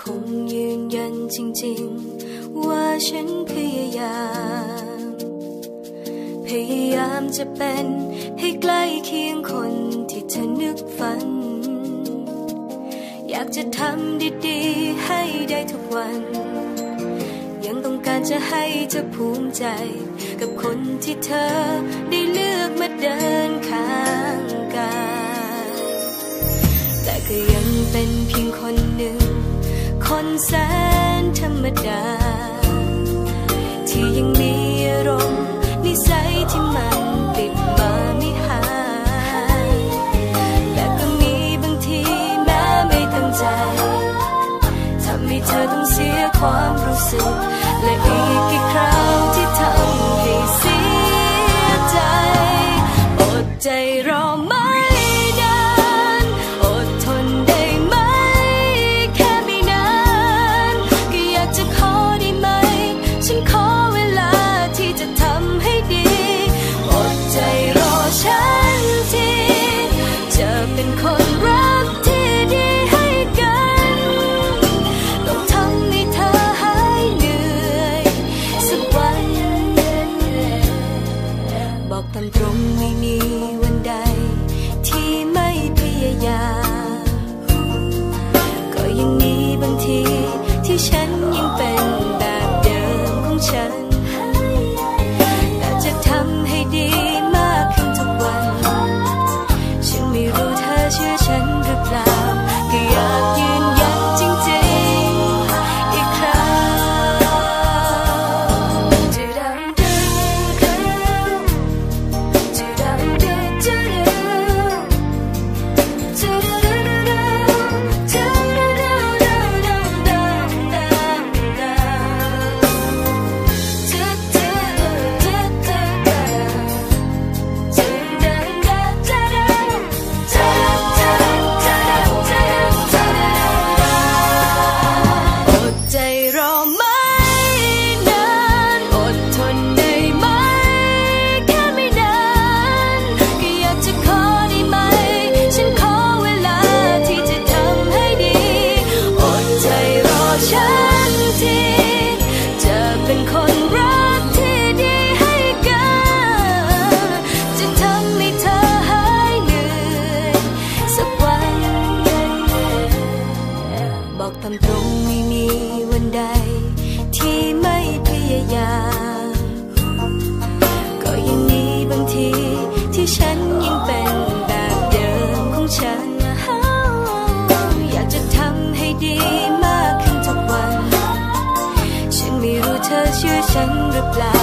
คงยันจริงๆ ว่าฉันพยายาม พยายามจะเป็นให้ใกล้เคียงคนที่เธอนึกฝัน อยากจะทำดีๆ ให้ได้ทุกวัน ยังต้องการจะให้เธอภูมิใจ กับคนที่เธอได้เลือกมาเดินข้าง คนแสนธรรมดา ที่ยังมีอารมณ์นิสัยที่มันติดมาไม่หาย แต่ก็มีบางทีแม้ไม่ตั้งใจทำให้เธอต้องเสียความ บอกตามตรงไม่มีวันใด ที่ไม่พยายาม ไม่มีวันใด ที่ไม่พยายาม ก็ยังมีบางทีที่ฉันยังเป็นแบบเดิมของฉัน อยากจะทำให้ดีมากขึ้นทุกวัน ฉันไม่รู้เธอเชื่อฉันหรือเปล่า